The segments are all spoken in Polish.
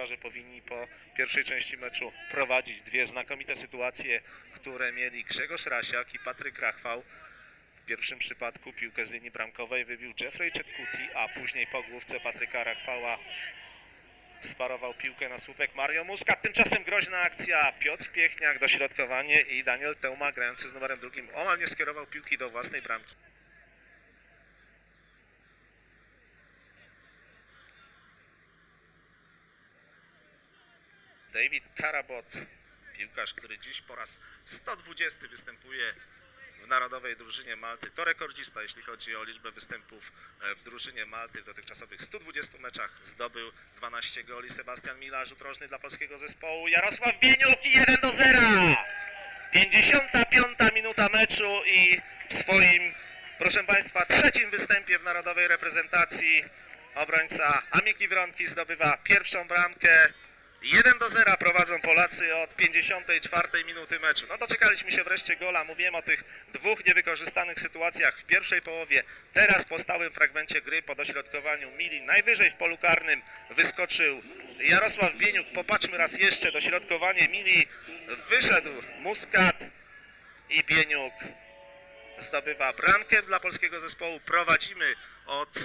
piłkarze powinni po pierwszej części meczu prowadzić dwie znakomite sytuacje, które mieli Grzegorz Rasiak i Patryk Rachwał. W pierwszym przypadku piłkę z linii bramkowej wybił Jeffrey Czetkuti, a później po główce Patryka Rachwała sparował piłkę na słupek Mario Muscat. Tymczasem groźna akcja. Piotr Piechniak, dośrodkowanie i Daniel Teuma grający z numerem drugim omal nie skierował piłki do własnej bramki. David Karabot, piłkarz, który dziś po raz 120 występuje w narodowej drużynie Malty. To rekordzista, jeśli chodzi o liczbę występów e, w drużynie Malty w dotychczasowych 120 meczach. Zdobył 12 goli. Sebastian Mila, rzut dla polskiego zespołu. Jarosław Bieniuk i 1 do 0. 55 minuta meczu i w swoim, proszę Państwa, trzecim występie w narodowej reprezentacji obrońca Amiki Wronki zdobywa pierwszą bramkę. 1 do 0 prowadzą Polacy od 54 minuty meczu. No doczekaliśmy się wreszcie gola. Mówiłem o tych dwóch niewykorzystanych sytuacjach w pierwszej połowie. Teraz po stałym fragmencie gry po dośrodkowaniu Mili najwyżej w polu karnym wyskoczył Jarosław Bieniuk. Popatrzmy raz jeszcze dośrodkowanie Mili. Wyszedł Muscat i Bieniuk zdobywa bramkę dla polskiego zespołu. Prowadzimy od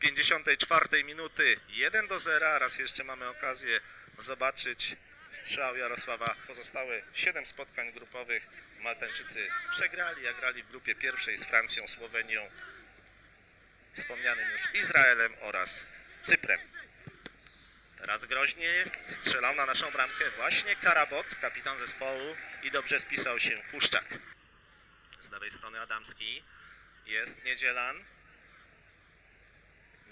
54 minuty 1 do 0. Raz jeszcze mamy okazję zobaczyć strzał Jarosława. Pozostałe 7 spotkań grupowych Maltańczycy przegrali, a grali w grupie pierwszej z Francją, Słowenią, wspomnianym już Izraelem oraz Cyprem. Teraz groźnie strzelał na naszą bramkę właśnie Karabot, kapitan zespołu i dobrze spisał się Kuszczak. Z lewej strony Adamski jest Niedzielan.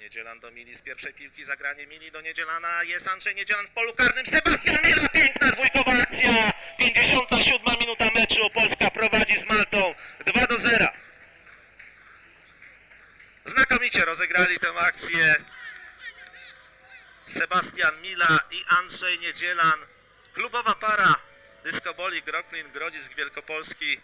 Niedzielan do Mili z pierwszej piłki, zagranie Mili do Niedzielana, jest Andrzej Niedzielan w polu karnym, Sebastian Mila, piękna dwójkowa akcja, 57 minuta meczu, Polska prowadzi z Maltą 2 do 0. Znakomicie rozegrali tę akcję Sebastian Mila i Andrzej Niedzielan. Klubowa para Dyskoboli Groklin Grodzisk Wielkopolski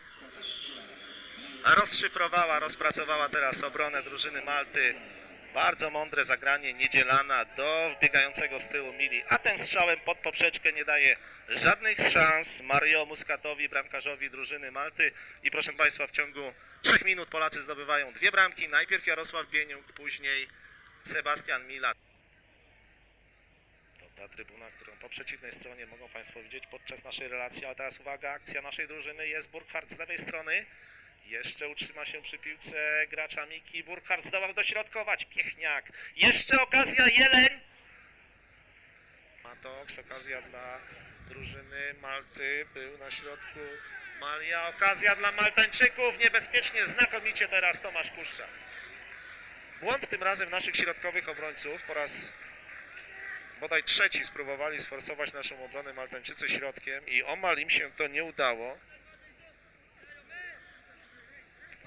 rozszyfrowała, rozpracowała teraz obronę drużyny Malty. Bardzo mądre zagranie Niedzielana do wbiegającego z tyłu Mili, a ten strzałem pod poprzeczkę nie daje żadnych szans Mario Muscatowi, bramkarzowi drużyny Malty. I proszę Państwa, w ciągu trzech minut Polacy zdobywają dwie bramki. Najpierw Jarosław Bieniuk, później Sebastian Mila. To ta trybuna, którą po przeciwnej stronie mogą Państwo widzieć podczas naszej relacji. Ale teraz uwaga, akcja naszej drużyny jest Burkhardt z lewej strony. Jeszcze utrzyma się przy piłce gracza Miki. Burkhardt zdołał dośrodkować. Piechniak. Jeszcze okazja Jeleń. Matox, okazja dla drużyny Malty. Był na środku Malia. Okazja dla Maltańczyków. Niebezpiecznie, znakomicie teraz Tomasz Kuszczak. Błąd tym razem naszych środkowych obrońców. Po raz bodaj trzeci spróbowali sforsować naszą obronę Maltańczycy środkiem i omal im się to nie udało.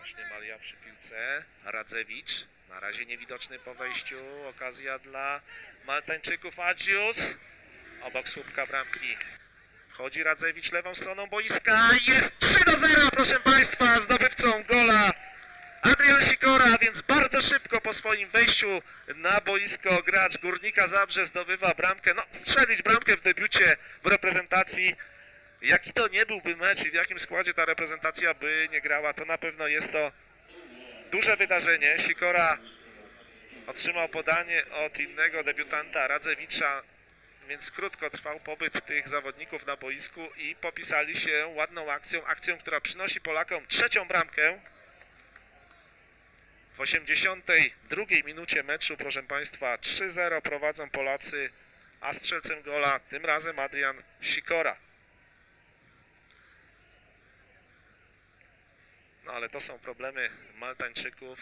Właśnie Malia przy piłce. Radzewicz. Na razie niewidoczny po wejściu. Okazja dla Maltańczyków. Agius. Obok słupka bramki. Chodzi Radzewicz lewą stroną boiska. Jest 3 do 0, proszę Państwa. Zdobywcą gola Adrian Sikora, więc bardzo szybko po swoim wejściu na boisko gracz Górnika Zabrze zdobywa bramkę. No, strzelić bramkę w debiucie w reprezentacji Jaki to nie byłby mecz i w jakim składzie ta reprezentacja by nie grała, to na pewno jest to duże wydarzenie. Sikora otrzymał podanie od innego debiutanta Radzewicza, więc krótko trwał pobyt tych zawodników na boisku i popisali się ładną akcją, akcją, która przynosi Polakom trzecią bramkę. W 82 minucie meczu, proszę Państwa, 3-0 prowadzą Polacy, a strzelcem gola tym razem Adrian Sikora. No ale to są problemy Maltańczyków.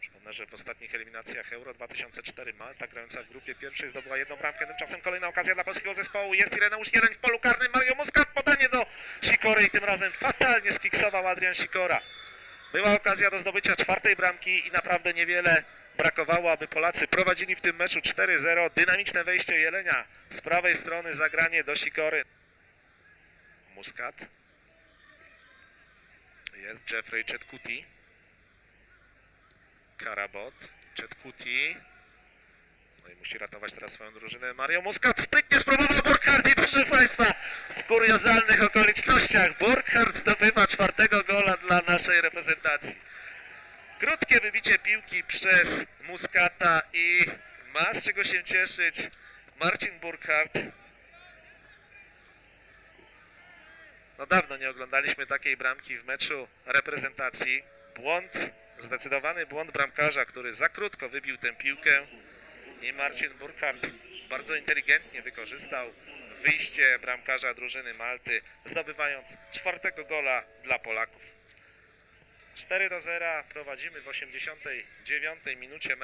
Przypomnę, że w ostatnich eliminacjach Euro 2004 Malta grająca w grupie pierwszej zdobyła jedną bramkę. Tymczasem kolejna okazja dla polskiego zespołu. Jest Ireneusz Jeleń w polu karnym. Mario Muscat podanie do Sikory i tym razem fatalnie skiksował Adrian Sikora. Była okazja do zdobycia czwartej bramki i naprawdę niewiele brakowało, aby Polacy prowadzili w tym meczu 4-0. Dynamiczne wejście Jelenia z prawej strony, zagranie do Sikory. Muscat. Jest Jeffrey Czetkuti. Karabot. Czetkuti. No i musi ratować teraz swoją drużynę. Mario Muscat sprytnie spróbował Burkhardt i proszę Państwa, w kuriozalnych okolicznościach Burkhardt zdobywa czwartego gola dla naszej reprezentacji. Krótkie wybicie piłki przez Muscata i ma z czego się cieszyć Marcin Burkhardt. No dawno nie oglądaliśmy takiej bramki w meczu reprezentacji. Błąd, zdecydowany błąd bramkarza, który za krótko wybił tę piłkę i Marcin Burkhardt bardzo inteligentnie wykorzystał wyjście bramkarza drużyny Malty, zdobywając czwartego gola dla Polaków. 4 do 0 prowadzimy w 89 minucie.